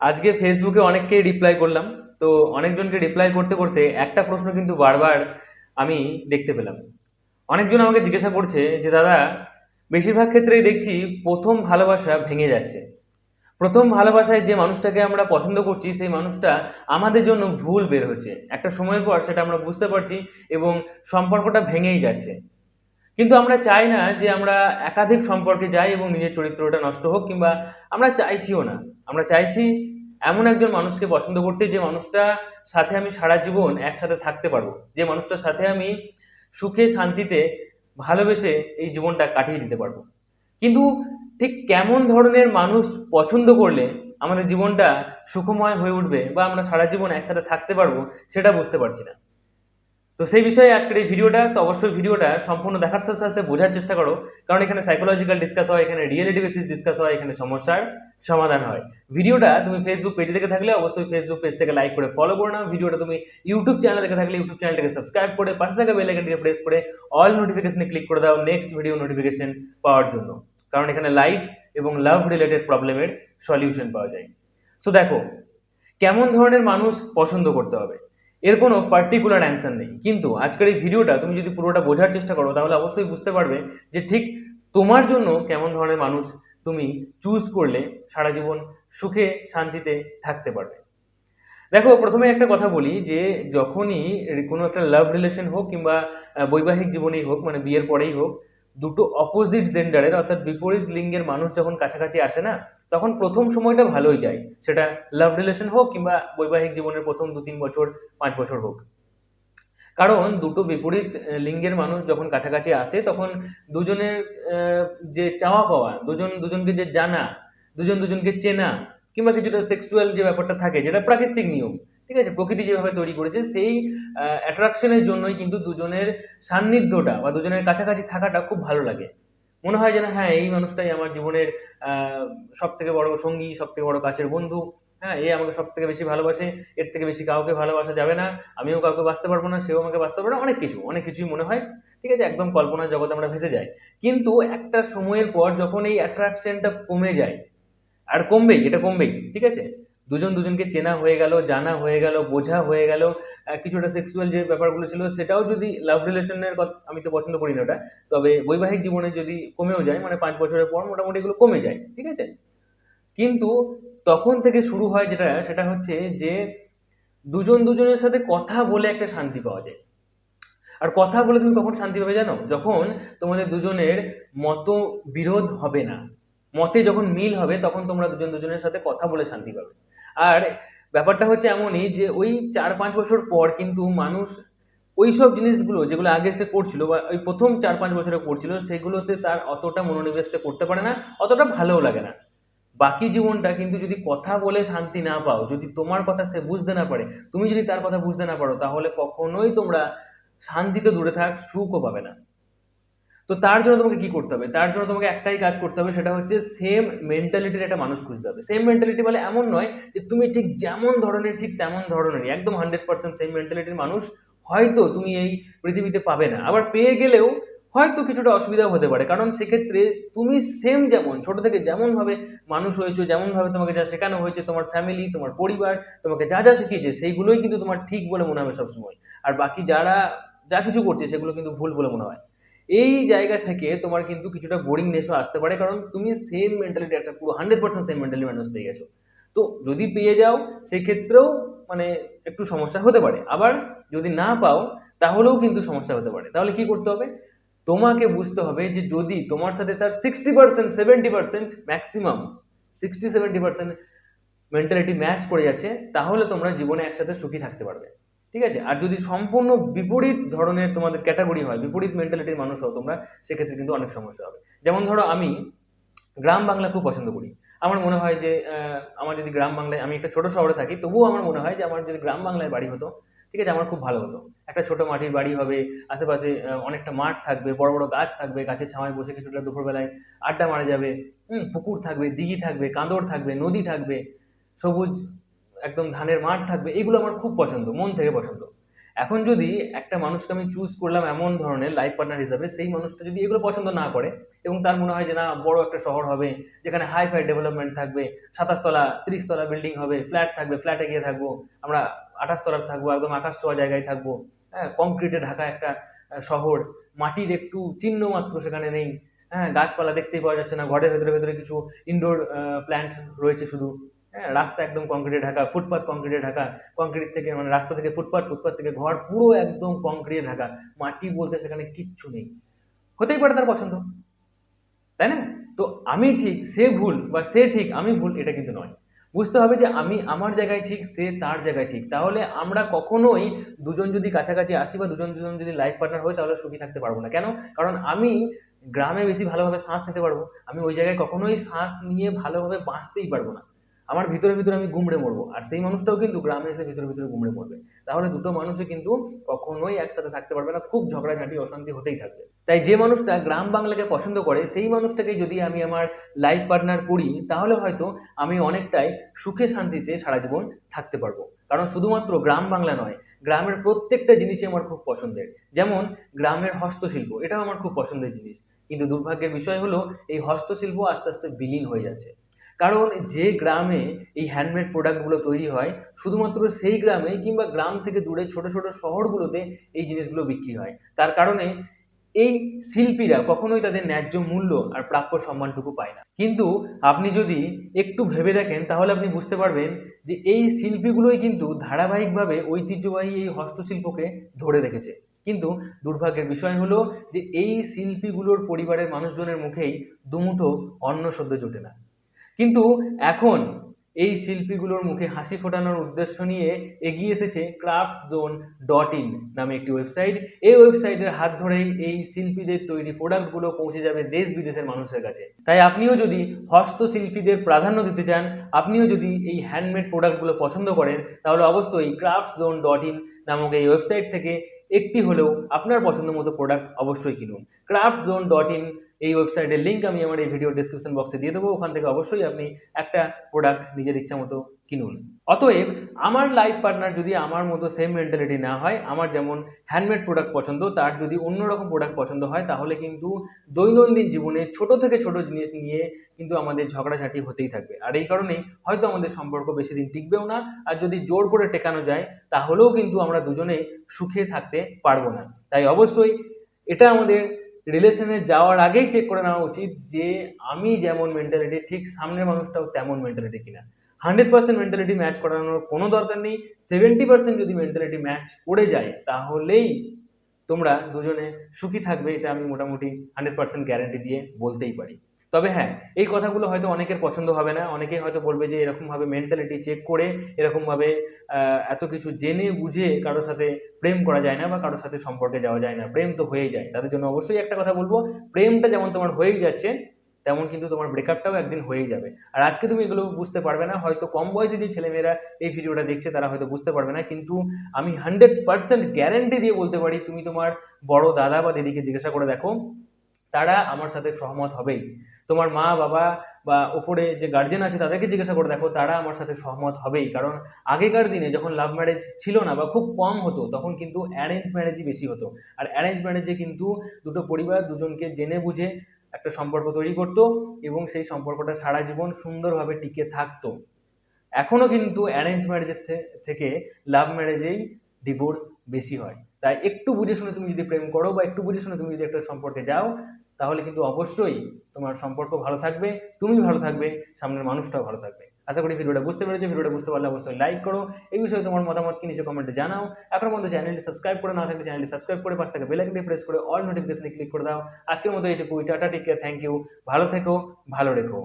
আজকে ফেসবুকে অনেককেই রিপ্লাই করলাম। তো অনেকজনকে রিপ্লাই করতে করতে একটা প্রশ্ন কিন্তু বারবার আমি দেখতে পেলাম। অনেকজন আমাকে জিজ্ঞাসা করছে যে, দাদা, বেশিরভাগ ক্ষেত্রেই দেখছি প্রথম ভালোবাসা ভেঙে যাচ্ছে। প্রথম ভালোবাসায় যে মানুষটাকে আমরা পছন্দ করছি, সেই মানুষটা আমাদের জন্য ভুল বের হচ্ছে। একটা সময়ের পর সেটা আমরা বুঝতে পারছি এবং সম্পর্কটা ভেঙেই যাচ্ছে। কিন্তু আমরা চাই না যে আমরা একাধিক সম্পর্কে যাই এবং নিজের চরিত্রটা নষ্ট হোক কিংবা আমরা চাইছিও না। আমরা চাইছি এমন একজন মানুষকে পছন্দ করতে যে মানুষটা সাথে আমি সারা জীবন একসাথে থাকতে পারব, যে মানুষটার সাথে আমি সুখে শান্তিতে ভালোবেসে এই জীবনটা কাটিয়ে দিতে পারব। কিন্তু ঠিক কেমন ধরনের মানুষ পছন্দ করলে আমাদের জীবনটা সুখময় হয়ে উঠবে বা আমরা সারা জীবন একসাথে থাকতে পারব, সেটা বুঝতে পারছি না। তো সেই বিষয়ে আজকের এই ভিডিওটা, তো অবশ্যই ভিডিওটা সম্পূর্ণ দেখার সাথে সাথে বোঝার চেষ্টা করো। কারণ এখানে সাইকোলজিক্যাল ডিসকাস হয়, এখানে রিয়েলিটি বেসিস ডিসকাস হয়, এখানে সমস্যার সমাধান হয়। ভিডিওটা তুমি ফেসবুক পেজে দেখে থাকলে অবশ্যই ফেসবুক পেজটাকে লাইক করে ফলো করে নাও ভিডিওটা তুমি ইউটিউব চ্যানেল দেখে থাকলে ইউটিউব চ্যানেলটাকে সাবস্ক্রাইব করে পাশে থাকা বেল আইকনটিকে প্রেস করে অল নোটিফিকেশনে ক্লিক করে দাও নেক্সট ভিডিও নোটিফিকেশন পাওয়ার জন্য। কারণ এখানে লাইভ এবং লাভ রিলেটেড প্রবলেমের সলিউশন পাওয়া যায়। সো দেখো, কেমন ধরনের মানুষ পছন্দ করতে হবে? এর কোনো পার্টিকুলার অ্যান্সার নেই। কিন্তু আজকের এই ভিডিওটা তুমি যদি পুরোটা বোঝার চেষ্টা করো, তাহলে অবশ্যই বুঝতে পারবে যে ঠিক তোমার জন্য কেমন ধরনের মানুষ তুমি চুজ করলে সারা জীবন সুখে, শান্তিতে থাকতে পারবে। দেখো, প্রথমে একটা কথা বলি যে যখনই কোনো একটা লাভ রিলেশন হোক কিংবা বৈবাহিক জীবনেই হোক মানে বিয়ের পরেই হোক দুটো অপোজিট জেন্ডারের অর্থাৎ বিপরীত লিঙ্গের মানুষ যখন কাছাকাছি আসে না, তখন প্রথম সময়টা ভালোই যায়। সেটা লাভ রিলেশন হোক কিংবা বৈবাহিক জীবনের প্রথম দু তিন বছর, পাঁচ বছর হোক। কারণ দুটো বিপরীত লিঙ্গের মানুষ যখন কাছাকাছি আসে, তখন দুজনের যে চাওয়া পাওয়া, দুজন, দুজনকে যে জানা, দুজন, দুজনকে চেনা, কিংবা কিছুটা সেক্সুয়াল যে ব্যাপারটা থাকে, যেটা প্রাকৃতিক নিয়ম ঠিক আছে? প্রকৃতি যেভাবে তৈরি করেছে, সেই অ্যাট্রাকশনের জন্যই কিন্তু দুজনের সান্নিধ্যটা বা দুজনের কাছাকাছি থাকাটা খুব ভালো লাগে। মনে হয় যেন হ্যাঁ এই মানুষটাই আমার জীবনের সব থেকে বড় সঙ্গী সব থেকে বড় কাছের বন্ধু। হ্যাঁ এ আমাকে সব থেকে বেশি ভালোবাসে, এর থেকে বেশি কাউকে ভালোবাসা যাবে না, আমিও কাউকে বাঁচতে পারব না, সেও আমাকে বাঁচতে পারবে না, অনেক কিছু, অনেক কিছুই মনে হয়, ঠিক আছে? একদম কল্পনার জগতে আমরা ভেসে যাই। কিন্তু একটা সময়ের পর যখন এই অ্যাট্রাকশনটা কমে যায়, আর কমবেই, এটা কমবেই, ঠিক আছে? দুজন দুজনকে চেনা হয়ে গেল, জানা হয়ে গেল, বোঝা হয়ে গেল। কিছুটা সেক্সুয়াল যে ব্যাপারগুলো ছিল, সেটাও যদি লাভ রিলেশনের কথা, আমি তো পছন্দ করি না ওটা, তবে বৈবাহিক জীবনে যদি কমেও যায় মানে পাঁচ বছরের পর মোটামুটি এগুলো কমে যায়, ঠিক আছে? কিন্তু তখন থেকে শুরু হয় যেটা, সেটা হচ্ছে যে দুজন দুজনের সাথে কথা বলে একটা শান্তি পাওয়া যায়। আর কথা বলে তুমি কখন শান্তি পাবে জানো? যখন তোমাদের দুজনের মত বিরোধ হবে না। মতে যখন মিল হবে, তখন তোমরা দুজন দুজনের সাথে কথা বলে শান্তি পাবে। আর ব্যাপারটা হচ্ছে এমনই যে ওই চার পাঁচ বছর পর কিন্তু মানুষ ওই সব জিনিসগুলো যেগুলো আগে সে করছিল বা ওই প্রথম চার পাঁচ বছরে করছিল, সেগুলোতে তার অতটা মনোনিবেশ সে করতে পারে না, অতটা ভালোও লাগে না। বাকি জীবনটা কিন্তু যদি কথা বলে শান্তি না পাও, যদি তোমার কথা সে বুঝতে না পারে, তুমি যদি তার কথা বুঝতে না পারো, তাহলে কখনোই তোমরা শান্তিতে দূরে থাক, সুখও পাবে না। তো তার জন্য তোমাকে কি করতে হবে? তার জন্য তোমাকে একটাই কাজ করতে হবে, সেটা হচ্ছে সেম মেন্টালিটির একটা মানুষ খুঁজতে হবে। সেম মেন্টালিটি বলে এমন নয় যে তুমি ঠিক যেমন ধরনের, ঠিক তেমন ধরনেরই একদম হান্ড্রেড পার্সেন্ট সেম মেন্টালিটির মানুষ হয়তো তুমি এই পৃথিবীতে পাবে না। আবার পেয়ে গেলেও হয়তো কিছুটা অসুবিধাও হতে পারে। কারণ সেক্ষেত্রে তুমি সেম যেমন, ছোট থেকে যেমনভাবে মানুষ হয়েছো, যেমনভাবে তোমাকে যা শেখানো হয়েছে, তোমার ফ্যামিলি তোমার পরিবার, তোমাকে যা যা শিখিয়েছে, সেইগুলোই কিন্তু তোমার ঠিক বলে মনে হবে সবসময়। আর বাকি যারা যা কিছু করছে, সেগুলো কিন্তু ভুল বলে মনে হয়। এই জায়গা থেকে তোমার কিন্তু কিছুটা বোরিংনেসও আসতে পারে, কারণ তুমি সেম মেন্টালিটি একটা পুরো হান্ড্রেড পার্সেন্ট সেম মেন্টালি মানুষ পেয়ে গেছো। তো যদি পেয়ে যাও, সেক্ষেত্রেও মানে একটু সমস্যা হতে পারে। আবার যদি না পাও, তাহলেও কিন্তু সমস্যা হতে পারে। তাহলে কি করতে হবে? তোমাকে বুঝতে হবে যে যদি তোমার সাথে তার sixty percent seventy percent maximum sixty seventy percent mentality match করে যাচ্ছে, তাহলে তোমরা জীবনে একসাথে সুখী থাকতে পারবে। ঠিক আছে? আর যদি সম্পূর্ণ বিপরীত ধরনের তোমাদের ক্যাটাগরি হয়, বিপরীত মেন্টালিটির মানুষ হও তোমরা, সেক্ষেত্রে কিন্তু অনেক সমস্যা হবে। যেমন ধরো আমি গ্রাম বাংলা খুব পছন্দ করি। আমার মনে হয় যে আমার যদি গ্রাম বাংলায়, আমি একটা ছোট শহরে থাকি, তবুও আমার মনে হয় যে আমার যদি গ্রাম বাংলায় বাড়ি হতো, ঠিক আছে, আমার খুব ভালো হতো। একটা ছোট মাটির বাড়ি হবে, আশেপাশে অনেকটা মাঠ থাকবে, বড় বড় গাছ থাকবে, গাছের ছাওয়ায় বসে কিছুটা দুপুরবেলায় আড্ডা মারা যাবে পুকুর থাকবে, দিঘি থাকবে, কাঁদর থাকবে, নদী থাকবে, সবুজ একদম ধানের মাঠ থাকবে, এগুলো আমার খুব পছন্দ, মন থেকে পছন্দ। এখন যদি একটা মানুষকে আমি চুজ করলাম এমন ধরনের লাইফ পার্টনার হিসাবে, সেই মানুষটা যদি এগুলো পছন্দ না করে এবং তার মনে হয় যে না, বড় একটা শহর হবে, যেখানে হাই ফাই ডেভেলপমেন্ট থাকবে, সাতাশ তলা বিল্ডিং হবে ফ্ল্যাট থাকবে ফ্ল্যাটে গিয়ে থাকব, আমরা আঠাশ তলার থাকব, একদম আকাশ ছোঁয়া জায়গায় থাকব হ্যাঁ কংক্রিটে ঢাকা একটা শহর, মাটির একটু চিহ্ন মাত্র সেখানে নেই হ্যাঁ গাছপালা দেখতেই পাওয়া যাচ্ছে না, ঘরের ভেতরে ভেতরে কিছু ইনডোর প্ল্যান্ট রয়েছে শুধু। হ্যাঁ রাস্তা একদম কংক্রিটে ঢাকা ফুটপাথ কংক্রিটে ঢাকা কংক্রিট থেকে মানে রাস্তা থেকে ফুটপাথ ফুটপাথ থেকে ঘর পুরো একদম কংক্রিটে ঢাকা, মাটি বলতে সেখানে কিচ্ছু নেই। হতেই পারে তার পছন্দ, তাই না? তো আমি ঠিক, সে ভুল বা সে ঠিক, আমি ভুল, এটা কিন্তু নয়। বুঝতে হবে যে আমি আমার জায়গায় ঠিক, সে তার জায়গায় ঠিক। তাহলে আমরা কখনোই দুজন যদি কাছাকাছি আসি বা দুজন দুজন যদি লাইফ পার্টনার হই, তাহলে সুখী থাকতে পারব না। কেন? কারণ আমি গ্রামে বেশি ভালোভাবে শ্বাস নিতে পারব। আমি ওই জায়গায় কখনোই শ্বাস নিয়ে ভালোভাবে বাঁচতেই পারব না। আমার ভিতরে ভিতরে আমি গুমড়ে মরবো। আর সেই মানুষটাও কিন্তু গ্রামে এসে ভিতরে ভিতরে গুমড়ে মরবে। তাহলে দুটো মানুষই কিন্তু কখনোই একসাথে থাকতে পারবে না, খুব ঝগড়াঝাঁটি, অশান্তি হতেই থাকবে। তাই যে মানুষটা গ্রাম বাংলাকে পছন্দ করে, সেই মানুষটাকে যদি আমি আমার লাইফ পার্টনার করি, তাহলে হয়তো আমি অনেকটাই সুখে শান্তিতে সারা জীবন থাকতে পারব। কারণ শুধুমাত্র গ্রাম বাংলা নয়, গ্রামের প্রত্যেকটা জিনিসই আমার খুব পছন্দের। যেমন গ্রামের হস্তশিল্প, এটাও আমার খুব পছন্দের জিনিস। কিন্তু দুর্ভাগ্যের বিষয় হলো, এই হস্তশিল্প আস্তে আস্তে বিলীন হয়ে যাচ্ছে। কারণ যে গ্রামে এই হ্যান্ডমেড প্রোডাক্টগুলো তৈরি হয়, শুধুমাত্র সেই গ্রামে কিংবা গ্রাম থেকে দূরে ছোট ছোট শহরগুলোতে এই জিনিসগুলো বিক্রি হয়। তার কারণে এই শিল্পীরা কখনোই তাদের ন্যায্য মূল্য আর প্রাপ্য সম্মানটুকু পায় না। কিন্তু আপনি যদি একটু ভেবে দেখেন, তাহলে আপনি বুঝতে পারবেন যে এই শিল্পীগুলোই কিন্তু ধারাবাহিকভাবে ঐতিহ্যবাহী এই হস্তশিল্পকে ধরে রেখেছে। কিন্তু দুর্ভাগ্যের বিষয় হলো যে এই শিল্পীগুলোর পরিবারের মানুষজনের মুখেই দুমুঠো অন্ন সদ্য জোটে না। কিন্তু এখন এই শিল্পীগুলোর মুখে হাসি ফোটানোর উদ্দেশ্য নিয়ে এগিয়ে এসেছে ক্রাফটস জোন ডট ইন নামে একটি ওয়েবসাইট। এই ওয়েবসাইটের হাত ধরেই এই শিল্পীদের তৈরি প্রোডাক্টগুলো পৌঁছে যাবে দেশ বিদেশের মানুষের কাছে। তাই আপনিও যদি হস্তশিল্পীদের প্রাধান্য দিতে চান, আপনিও যদি এই হ্যান্ডমেড প্রোডাক্টগুলো পছন্দ করেন, তাহলে অবশ্যই ক্রাফটস জোন ডট ইন নামক এই ওয়েবসাইট থেকে একটি হলেও আপনার পছন্দ মতো প্রোডাক্ট অবশ্যই কিনুন। ক্রাফট জোন ডট ইন এই ওয়েবসাইটের লিঙ্ক আমি আমার এই ভিডিও ডিসক্রিপশন বক্সে দিয়ে দেবো। ওখান থেকে অবশ্যই আপনি একটা প্রোডাক্ট নিজের ইচ্ছা মতো কিনুন। অতএব, আমার লাইফ পার্টনার যদি আমার মতো সেম মেন্টালিটি না হয়, আমার যেমন হ্যান্ডমেড প্রোডাক্ট পছন্দ, তার যদি অন্যরকম প্রোডাক্ট পছন্দ হয়, তাহলে কিন্তু দৈনন্দিন জীবনে ছোট থেকে ছোট জিনিস নিয়ে কিন্তু আমাদের ঝগড়াঝাটি হতেই থাকবে। আর এই কারণেই হয়তো আমাদের সম্পর্ক বেশি দিন টিকবেও না, আর যদি জোর করে টেকানো যায়, তাহলেও কিন্তু আমরা দুজনেই সুখে থাকতে পারব না। তাই অবশ্যই এটা আমাদের রিলেশনে যাওয়ার আগেই চেক করে নেওয়া উচিত যে আমি যেমন মেন্টালিটি ঠিক সামনের মানুষটাও তেমন মেন্টালিটি কিনা। হান্ড্রেড পার্সেন্ট মেন্টালিটি ম্যাচ করানোর কোনো দরকার নেই। সেভেন্টি পার্সেন্ট যদি মেন্টালিটি ম্যাচ করে যায়, তাহলেই তোমরা দুজনে সুখী থাকবে, এটা আমি মোটামুটি হান্ড্রেড পার্সেন্ট গ্যারান্টি দিয়ে বলতেই পারি। তবে হ্যাঁ এই কথাগুলো হয়তো অনেকের পছন্দ হবে না। অনেকেই হয়তো বলবে যে এরকমভাবে মেন্টালিটি চেক করে, এরকমভাবে এত কিছু জেনে বুঝে কারোর সাথে প্রেম করা যায় না বা কারোর সাথে সম্পর্কে যাওয়া যায় না। প্রেম তো হয়েই যায়। তাদের জন্য অবশ্যই একটা কথা বলব, প্রেমটা যেমন তোমার হয়েই যাচ্ছে, তেমন কিন্তু তোমার ব্রেকআপটাও একদিন হয়েই যাবে। আর আজকে তুমি এগুলো বুঝতে পারবে না, হয়তো কম বয়সে যে ছেলেমেয়েরা এই ভিডিওটা দেখছে তারা হয়তো বুঝতে পারবে না, কিন্তু আমি হান্ড্রেড পার্সেন্ট গ্যারেন্টি দিয়ে বলতে পারি, তুমি তোমার বড় দাদা বা দিদিকে জিজ্ঞাসা করে দেখো তারা আমার সাথে সহমত হবেই। তোমার মা, বাবা বা ওপরে যে গার্জেন আছে তাদেরকে জিজ্ঞাসা করে, দেখো তারা আমার সাথে সহমত হবেই। কারণ আগেকার দিনে যখন লাভ ম্যারেজ ছিল না বা খুব কম হতো, তখন কিন্তু অ্যারেঞ্জ ম্যারেজই বেশি হতো। আর অ্যারেঞ্জ ম্যারেজে কিন্তু দুটো পরিবার দুজনকে জেনে বুঝে একটা সম্পর্ক তৈরি করতো এবং সেই সম্পর্কটা সারা জীবন সুন্দরভাবে টিকে থাকতো। এখনও কিন্তু অ্যারেঞ্জ ম্যারেজের থেকে লাভ ম্যারেজেই ডিভোর্স বেশি হয়। তাই একটু বুঝে শুনে তুমি যদি প্রেম করো বা একটু বুঝে শুনে তুমি যদি একটা সম্পর্কে যাও, তাহলে কিন্তু অবশ্যই তোমার সম্পর্ক ভালো থাকবে তুমি ভালো থাকবে, সামনের মানুষটাও ভালো থাকবে। আশা করি ভিডিওটা বুঝতে পেরেছ, ভিডিওটা বুঝতে পারলে অবশ্যই লাইক করো। এই বিষয়ে তোমার মতামত কি নিচে কমেন্টে জানাও। এখন মধ্যে চ্যানেলটি সাবস্ক্রাইব করে না থাকলে চ্যানেলটি সাবস্ক্রাইব করে পাশ থেকে বেল আইকনটি প্রেস করে অল নোটিফিকেশনে ক্লিক করে দাও। আজকের মতো এইটুকু টাটা টেক থ্যাংক ইউ ভালো থেকো, ভালো রেখো।